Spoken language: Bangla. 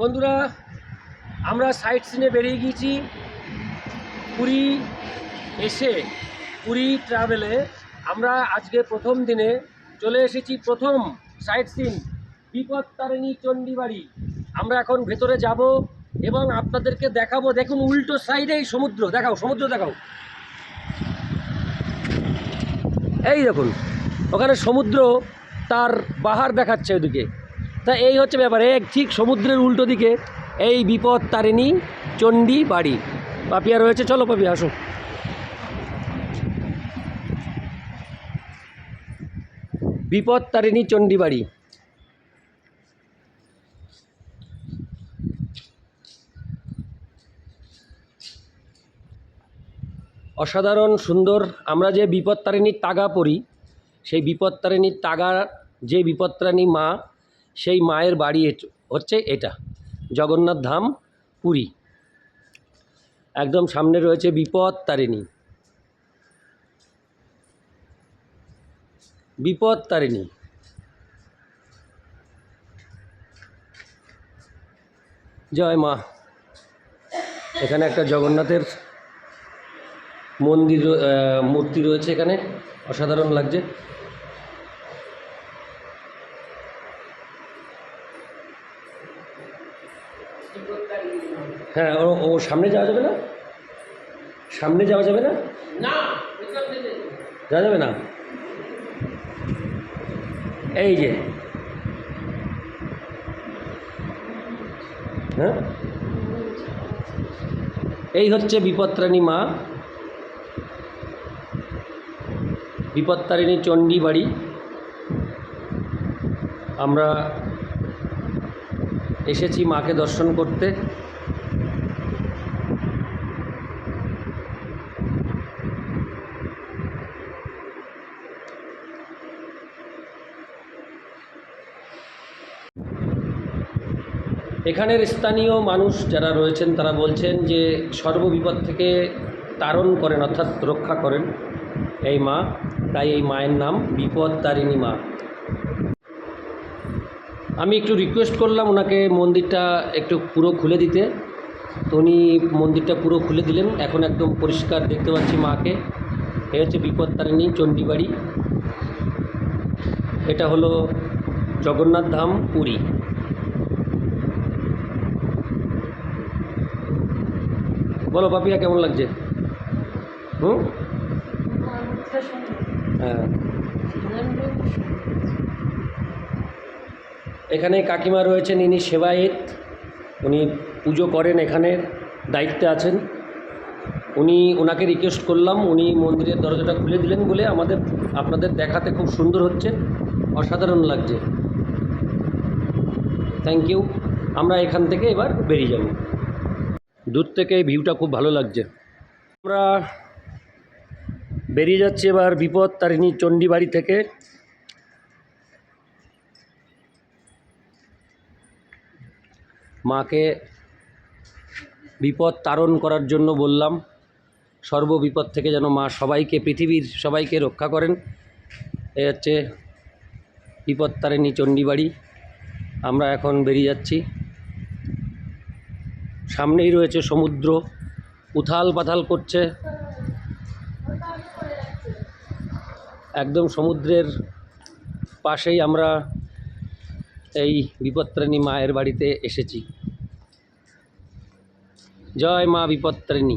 বন্ধুরা, আমরা সাইট সিনে বেরিয়ে গিয়েছি। পুরী এসে, পুরী ট্রাভেলে আমরা আজকে প্রথম দিনে চলে এসেছি প্রথম সাইট সিন বিপত্তারিণী চণ্ডীবাড়ি। আমরা এখন ভেতরে যাব এবং আপনাদেরকে দেখাবো, দেখুন উল্টো সাইডেই সমুদ্র, দেখাও সমুদ্র দেখাও। এই দেখুন, ওখানে সমুদ্র তার বাহার দেখাচ্ছে ওদিকে। তা এই হচ্ছে ব্যাপার ঠিক সমুদ্রের উল্টো দিকে এই বিপদ তারিণী চণ্ডী বাড়ি। পাপিয়া রয়েছে, চলো পাপিয়া, আসো। বিপদ তারিণী চণ্ডী বাড়ি। অসাধারণ, সুন্দর, আমরা যে বিপত্তারিণীর তাগা পড়ি, সেই বিপত্তারিণীর তাগা, যে বিপত্তারিণী মা সেই মায়ের বাড়ি হচ্ছে এটা, জগন্নাথ ধাম, পুরী। একদম সামনে রয়েছে বিপদ তারিণী। বিপদ তারিণী। জয় মা। এখানে একটা জগন্নাথের মন্দির মূর্তি রয়েছে এখানে, অসাধারণ লাগছে। হ্যাঁ ও ও সামনে যাওয়া যাবে না? সামনে যাওয়া যাবে না? যাওয়া যাবে না? এই যে। হ্যাঁ? এই হচ্ছে বিপত্রাণী মা। বিপত্তারিণী চণ্ডী বাড়ি আমরা এসেছি মাকে দর্শন করতে। এখানের স্থানীয় মানুষ যারা রয়েছেন, তারা বলছেন যে সর্ববিপদ থেকে তারণ করেন, অর্থাৎ রক্ষা করেন এই মা। তাই এই মায়ের নাম বিপদ তারিণী মা। আমি একটু রিকোয়েস্ট করলাম ওনাকে মন্দিরটা একটু পুরো খুলে দিতে। তো উনি মন্দিরটা পুরো খুলে দিলেন। এখন একদম পরিষ্কার দেখতে পাচ্ছি মাকে। এ হচ্ছে বিপদ তারিণী চণ্ডীবাড়ি। এটা হলো জগন্নাথ ধাম, পুরী। বলো পাপিয়া, কেমন লাগছে? হুম? হ্যাঁ। এখানে কাকিমা রয়েছেন, ইনি সেবায়েত। উনি পুজো করেন এখানে, দায়িত্বে আছেন। উনি, ওনাকে রিকোয়েস্ট করলাম, উনি মন্দিরের দরজাটা খুলে দিলেন বলে আমাদের, আপনাদের দেখাতে খুব সুন্দর হচ্ছে, অসাধারণ লাগছে। থ্যাংক ইউ আমরা এখান থেকে এবার বেরিয়ে যাব। দূর থেকে এই ভিউটা খুব ভালো লাগছে। আমরা বেরিয়ে যাচ্ছি এবার বিপদ তারিণী চণ্ডী বাড়ি থেকে। মাকে বিপদ তারণ করার জন্য বললাম সর্ববিপদ থেকে যেন মা সবাইকে, পৃথিবীর সবাইকে রক্ষা করেন। এ হচ্ছে বিপদ তারিণী চণ্ডীবাড়ি। আমরা এখন বেরিয়ে যাচ্ছি। সামনেই রয়েছে সমুদ্র, উথাল পাথাল করছে। একদম সমুদ্রের পাশেই আমরা এই বিপত্তারিণী মায়ের বাড়িতে এসেছি। জয় মা বিপত্তারিণী।